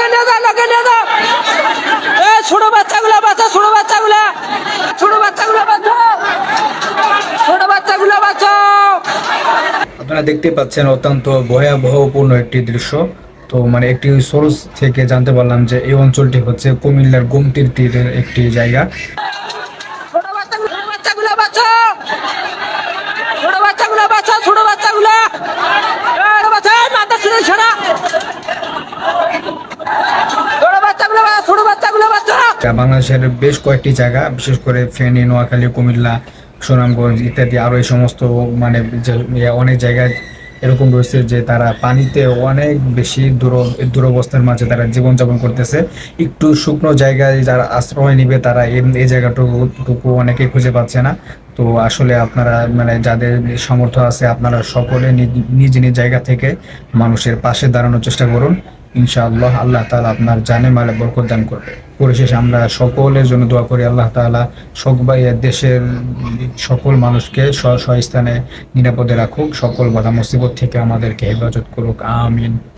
লোকে নিয়ে যাও লোকে নিয়ে যাও। এ ছোট বাচ্চাগুলা বাচ্চা ছোট বাচ্চাগুলা। ছোট বাচ্চাগুলা বাচ্চাও ছোট বাচ্চাগুলা বাচ্চাও আপনারা দেখতে পাচ্ছেন অত্যন্ত ভয়াবহপূর্ণ একটি দৃশ্য। তো মানে একটি সোর্স থেকে জানতে পারলাম যে এই অঞ্চলটি হচ্ছে কুমিল্লার গোমতির তীরের একটি জায়গা। ছোট বাচ্চাগুলো ছোট বাচ্চাগুলা বাচ্চাও ছোট বাচ্চাগুলা বাচ্চাও ছোট বাচ্চাগুলা ছোট বাচ্চা মাথা ছিল ছাড়া ছোট বাচ্চাগুলা বাচ্চা, ছোট বাচ্চাগুলা বাচ্চাও যা বাংলাদেশের বেশ কয়েকটি জায়গা, বিশেষ করে ফেনী, নোয়াখালী, কুমিল্লা, সুনামগঞ্জ ইত্যাদি আরও এই সমস্ত মানে ইয়ে অনেক জায়গায় এরকম রয়েছে যে তারা পানিতে অনেক বেশি দূর, দুরবস্থার মাঝে তারা জীবনযাপন করতেছে। একটু শুকনো জায়গায় যারা আশ্রয় নিবে তারা এই- জায়গাটুকু টুকু অনেকেই খুঁজে পাচ্ছে না। তো আসলে আপনারা মানে যাদের সামর্থ্য আছে আপনারা সকলে নিজ নিজ জায়গা থেকে মানুষের পাশে দাঁড়ানোর চেষ্টা করুন। ইনশাআল্লাহ আল্লাহ তালা আপনার জানে মালে বরকত দান করবে। পরিশেষে আমরা সকলের জন্য দোয়া করি, আল্লাহ তাআলা বা দেশের সকল মানুষকে স্ব স্থানে নিরাপদে রাখুক, সকল বাধা, মুসিবত থেকে আমাদেরকে হেফাজত করুক, আমিন।